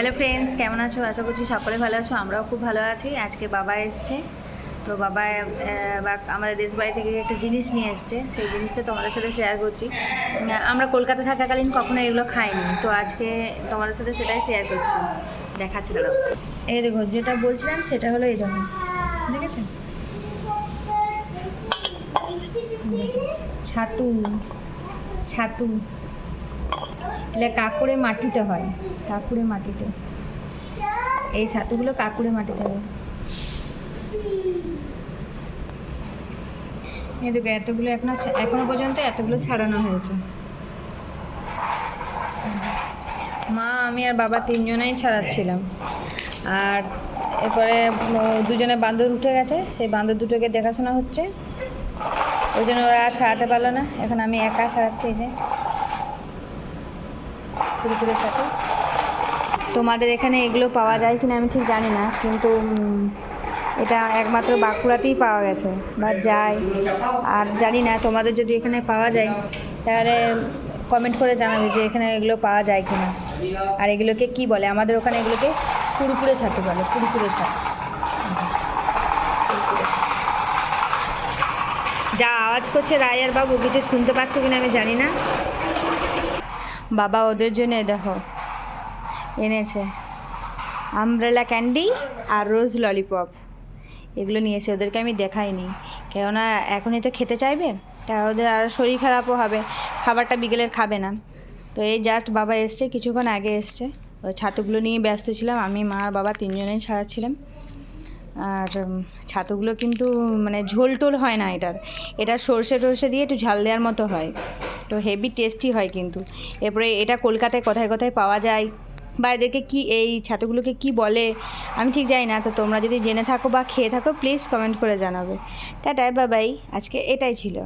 Hello friends, কেমন আছো? আশা করছি সকলে ভালো আছো, আমরাও খুব ভালো আছি। আজকে বাবা এসছে। তো বাবা বা আমাদের দেশ বাড়ি থেকে একটা জিনিস নিয়ে এসছে। সেই জিনিসটা তোমাদের সাথে শেয়ার করছি। আমরা কলকাতা থাকাকালীন কখনো এগুলো খাইনি। তো আজকে তোমাদের সাথে সেটাই শেয়ার করছি। দেখাচ্ছি, দাঁড়াও। এই দেখো, যেটা বলছিলাম সেটা হলো এই দেখো। আছে ছাতু ছাতু। এটা কাকুরে মাটিতে হয়, কাকুরে মাটিতে। এই ছাতুগুলো কাকুরে মাটিতে হয়। এই দেখো, এতগুলো এখনও এখনও পর্যন্ত এতগুলো ছাড়ানো হয়েছে। মা, আমি আর বাবা তিনজনেই ছাড়াচ্ছিলাম। আর এরপরে দুজনে বান্দর উঠে গেছে, সেই বান্দর দুটোকে দেখাশোনা হচ্ছে। ওই জন্য ওরা ছাড়াতে পারল না। এখন আমি একা ছাড়াচ্ছি এই যে। তোমাদের এখানে এগুলো পাওয়া যায় কিনা আমি ঠিক জানি না, কিন্তু এটা একমাত্র বাঁকুড়াতেই পাওয়া গেছে, বা যায়। আর জানি না তোমাদের যদি এখানে পাওয়া যায়, তাহলে কমেন্ট করে জানাবে যে এখানে এগুলো পাওয়া যায় কিনা। আর এগুলোকে কি বলে? আমাদের ওখানে এগুলোকে কুড়কুড়ে ছাতু বলে কুড়কুড়ে ছাতু। যা আওয়াজ করছে রায়ার বাবু, কিছু শুনতে পাচ্ছ কিনা আমি জানি না। বাবা ওদের জন্য দেখো, এনেছে। আমব্রেলা ক্যান্ডি আর রোজ ললিপপ এগুলো নিয়েছে, ওদেরকে আমি দেখাইনি। কেননা এখনই তো খেতে চাইবে, তা ওদের আর শরীর খারাপও হবে, খাবারটা বিকেলের খাবে না। তো এই জাস্ট বাবা এসছে, কিছুক্ষণ আগে এসছে। ওই ছাতুগুলো নিয়ে ব্যস্ত ছিলাম, আমি, মা আর বাবা তিনজনেই ছাড়াচ্ছিলাম। আর ছাতুগুলো কিন্তু মানে ঝোল টোল হয় না এটার। এটা সর্ষে টর্ষে দিয়ে একটু ঝাল দেওয়ার মতো হয়। তো হেভি টেস্টি হয় কিন্তু। এরপরে এটা কলকাতায় কোথায় কোথায় পাওয়া যায় বা এদেরকে কী, এই ছাতুগুলোকে কি বলে, আমি ঠিক জানি না। তো তোমরা যদি জেনে থাকো বা খেয়ে থাকো প্লিজ কমেন্ট করে জানাবে। টাটা বাবাই আজকে এটাই ছিল।